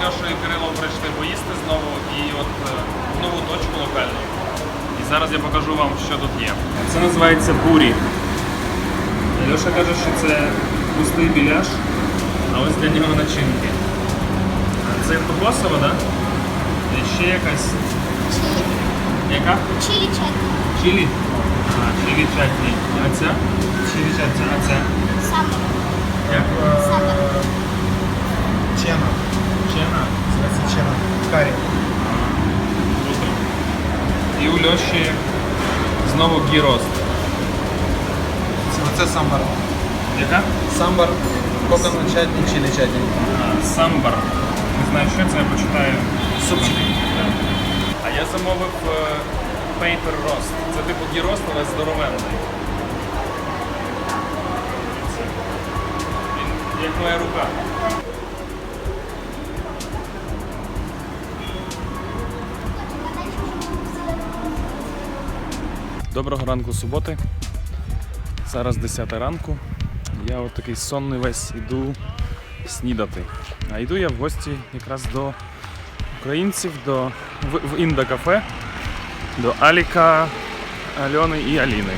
І Кирилом прийшли поїсти знову і от е, в нову точку локальну. І зараз я покажу вам, що тут є. Це називається бурі. Льоша каже, що це пустий біляш, а ось для нього начинки. Це кокосова, так? Да? І ще якась. Чили. Яка? Чили чатни. Чилі. А, чилі чатні. А ця? Чилі чатні. А ця? Самбар. Як? Самбар. Чена. Називається чена. Карі. Круто. І у Льоші знову гірост. Це, самбар. Яка? Самбар, коконат чатні, чилі чатні. Самбар. Не знаю, що це, я почитаю. Супчик. А я замовив е, Paper Roast. Це типу гірост, але здоровенний. Він як моя рука. Доброго ранку суботи. Зараз 10 ранку. Я от такий сонний весь іду снідати. А йду я в гості якраз до українців, до в, в індокафе, до Аліка, Альони і Аліни.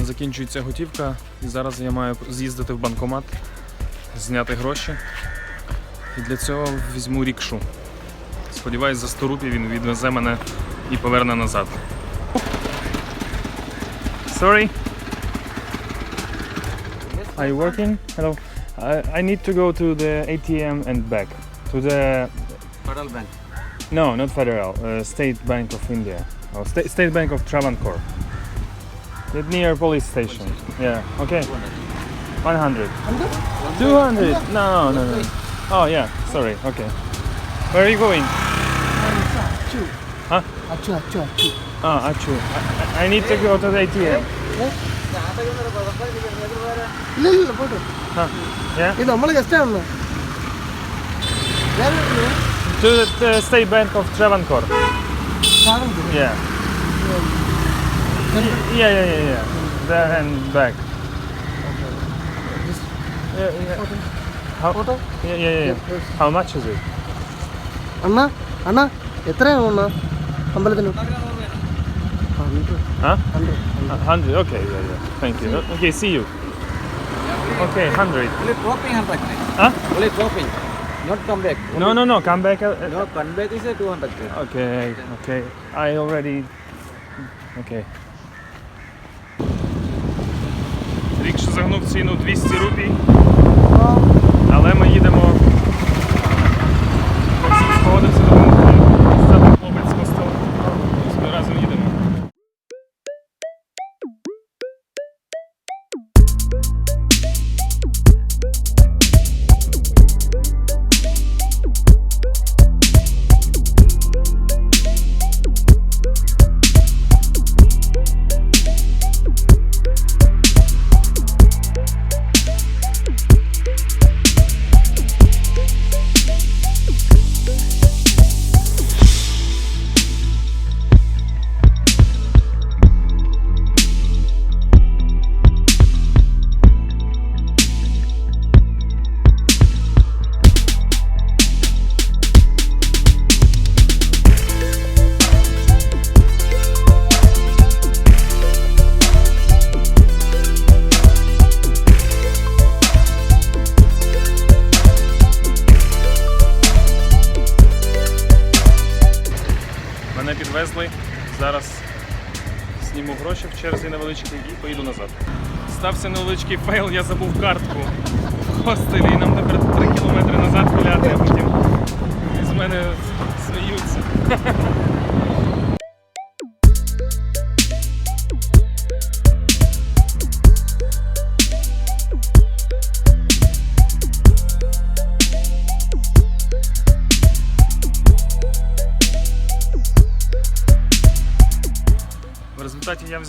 Закінчується готівка, і зараз я маю з'їздити в банкомат, зняти гроші. І для цього візьму рікшу. Сподіваюсь, за 100 рупій він відвезе мене і поверне назад. Sorry. Are you working? Hello. I, I need to go to the ATM and back. To the Federal Bank. no, not federal. Uh, State Bank of India. Oh, State State Bank of Travancore. The near police station. Yeah. Okay. 100. 200. No, no, no. Oh yeah. Sorry. Okay. Where are you going? Huh? Achu Achu Achu Ah, Achu. I, I- I need to go to the ATM. ഇല്ല ഇല്ല പോട്ടെ Huh? Yeah. ഇത് നമ്മളെ guest ആണല്ലോ വേറെ എവിടെയാ? To the, the State Bank of Travancore. സാധനം തരും. Yeah. Yeah, yeah, yeah, yeah. There and back. Yeah, yeah. How, Photo? Yeah, yeah, yeah. Yes. How much is it? അണ്ണാ അണ്ണാ എത്രയാണ് അണ്ണാ അമ്പലത്തിന് hundred Huh? Hundred A hundred. Okay, yeah, yeah. Thank you. Okay, see you. Okay, hundred. Only dropping hundred. Huh? Only dropping. Not come back. No, no, no. Come back. uh, uh, No, come back is a 200. Okay, okay. I already. Okay. Рікша загнув ціну 200 рупій. Але ми їдемо. Зараз зніму гроші в черзі невеличкий і поїду назад. Стався невеличкий фейл, я забув картку в хостелі і нам тепер 3 кілометри назад гуляти, а потім з мене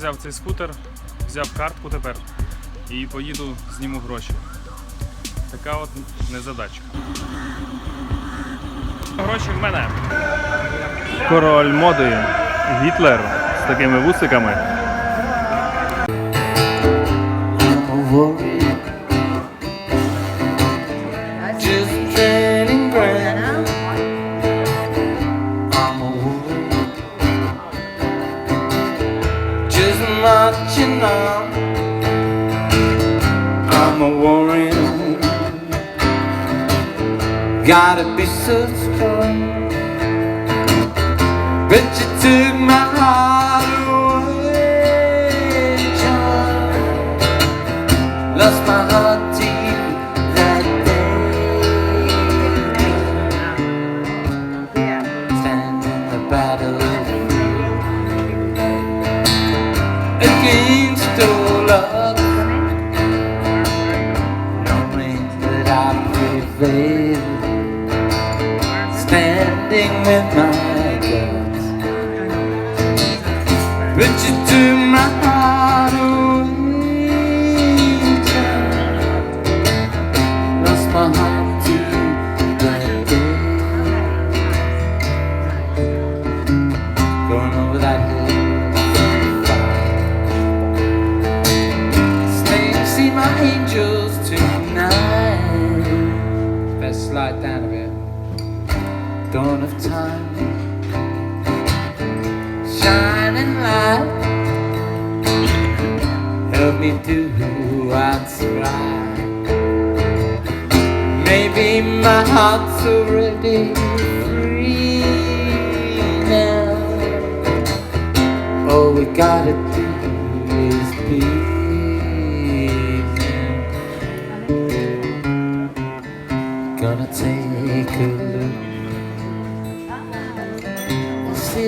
взяв цей скутер, взяв картку тепер і поїду, зніму гроші. Така от незадачка. Гроші в мене. Король моди Гітлер з такими вусиками. Be so strong. But you took my heart away, child. Lost my heart to you that day. Stand in the battle against all odds, knowing that I prevailed. With my guts. But you took my heart oh, away. Lost my heart to. Going over that hill. And see my angels tonight. Best slide down a bit. Dawn of time shining light. Help me do what's right. Maybe my heart's already free now. All we gotta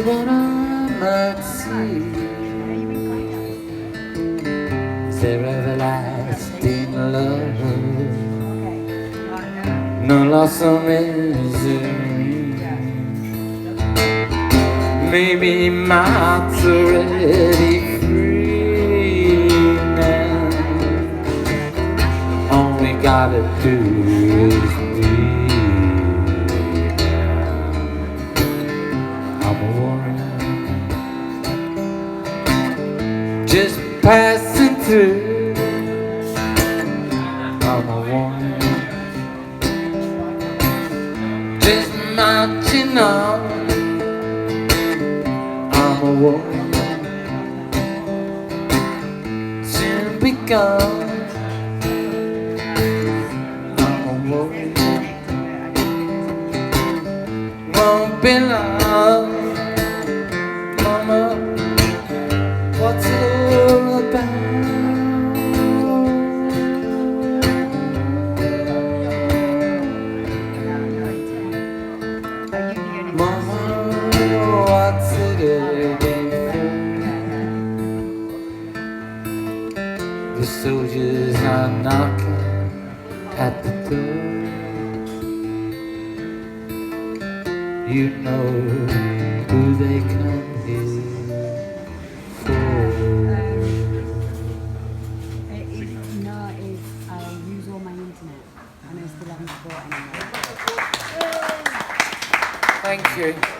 What I might see. Is there everlasting love? No loss or misery. Maybe my heart's already free now. All we gotta do through. I'm a warrior, just marching on. I'm a warrior, soon be gone. I'm a warrior, won't be long. The soldiers are knocking at the door. You know who they come here for. No, is I uh, use all my internet and I still haven't bought any. Thank you.